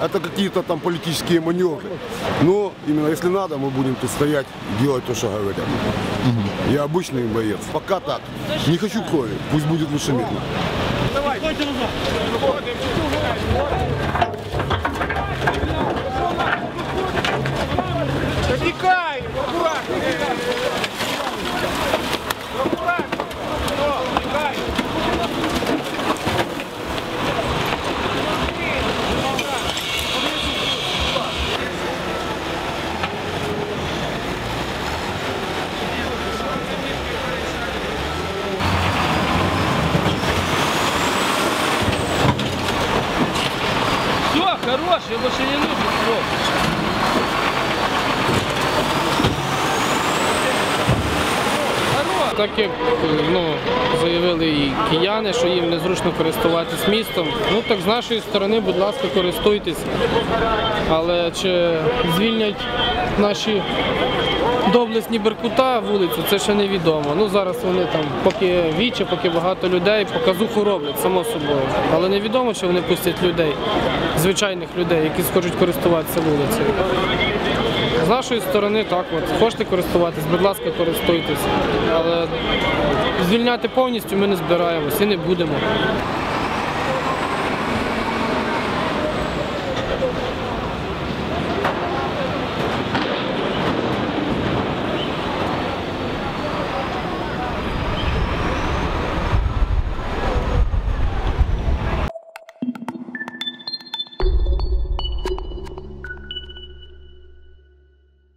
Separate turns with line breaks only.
это какие-то там политические маневры. Но именно если надо, мы будем тут стоять делать то, что говорят. Я обычный боец. Пока так. Не хочу крови. Пусть будет лучше мирно.
Тікай! Все, хорош, я больше не нужно Все.
Так як ну, заявили і кияни, що їм незручно користуватись містом, ну так з нашої сторони, будь ласка, користуйтесь. Але чи звільнять наші доблесні Беркута вулицю, це ще невідомо. Ну зараз вони там, поки віче, поки багато людей, показуху роблять, само собою. Але невідомо, що вони пустять людей, звичайних людей, які схочуть користуватися вулицею. Нашої сторони так от. Хочете користуватись, будь ласка, користуйтесь. Але звільняти повністю ми не збираємось і не будемо.